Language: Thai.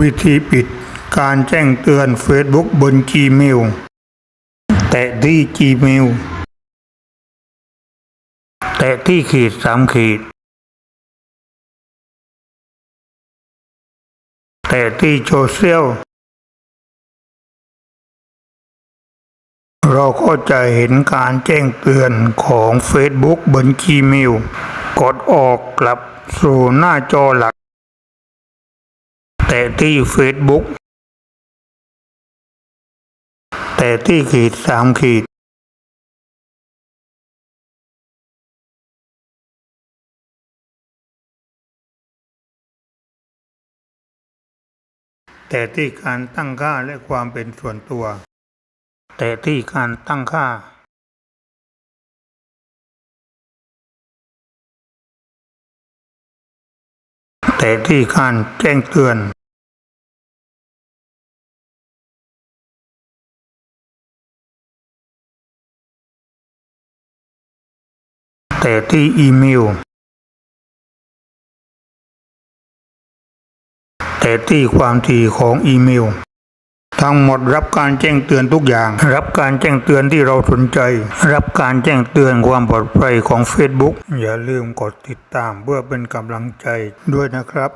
วิธีปิดการแจ้งเตือน Facebook บน Gmail แตะที่ Gmail แตะที่ขีดสามขีด แตะที่โซเชียลเราก็จะเห็นการแจ้งเตือนของ Facebook บน Gmail กดออกกลับสู่หน้าจอหลัก แต่ที่ Facebook แต่ที่ขีดสามขีด แต่ที่การตั้งค่าและความเป็นส่วนตัว แต่ที่การตั้งค่าแต่ที่การแจ้งเตือน แต่ที่อีเมล แต่ที่ความถี่ของอีเมล ทั้งหมดรับการแจ้งเตือนทุกอย่าง รับการแจ้งเตือนที่เราสนใจ รับการแจ้งเตือนความปลอดภัยของ Facebook อย่าลืมกดติดตามเพื่อเป็นกำลังใจด้วยนะครับ